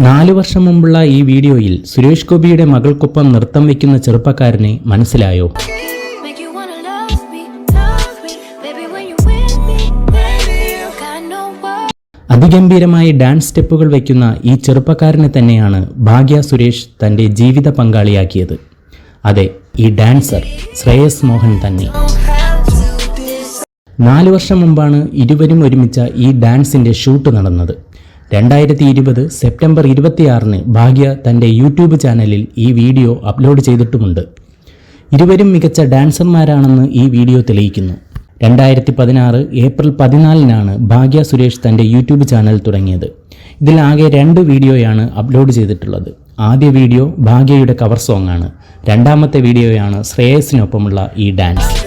നാലു വർഷം മുമ്പുള്ള ഈ വീഡിയോയിൽ സുരേഷ് ഗോപിയുടെ മകൾക്കൊപ്പം നൃത്തം വയ്ക്കുന്ന ചെറുപ്പക്കാരനെ മനസ്സിലായോ. അതിഗംഭീരമായി ഡാൻസ് സ്റ്റെപ്പുകൾ വയ്ക്കുന്ന ഈ ചെറുപ്പക്കാരനെ തന്നെയാണ് ഭാഗ്യ സുരേഷ് തന്റെ ജീവിത പങ്കാളിയാക്കിയത്. അതെ ഈ ഡാൻസർ ശ്രേയസ് മോഹൻ തന്നെ. നാല് വർഷം മുമ്പാണ് ഇരുവരും ഒരുമിച്ച ഈ ഡാൻസിന്റെ ഷൂട്ട് നടന്നത്. രണ്ടായിരത്തി ഇരുപത് സെപ്റ്റംബർ ഇരുപത്തിയാറിന് ഭാഗ്യ തന്റെ യൂട്യൂബ് ചാനലിൽ ഈ വീഡിയോ അപ്ലോഡ് ചെയ്തിട്ടുമുണ്ട്. ഇരുവരും മികച്ച ഡാൻസർമാരാണെന്ന് ഈ വീഡിയോ തെളിയിക്കുന്നു. രണ്ടായിരത്തി പതിനാറ് ഏപ്രിൽ പതിനാലിനാണ് ഭാഗ്യ സുരേഷ് തന്റെ യൂട്യൂബ് ചാനൽ തുടങ്ങിയത്. ഇതിലാകെ രണ്ട് വീഡിയോയാണ് അപ്ലോഡ് ചെയ്തിട്ടുള്ളത്. ആദ്യ വീഡിയോ ഭാഗ്യയുടെ കവർ സോങ്ങാണ്. രണ്ടാമത്തെ വീഡിയോയാണ് ശ്രേയസിനൊപ്പമുള്ള ഈ ഡാൻസ്.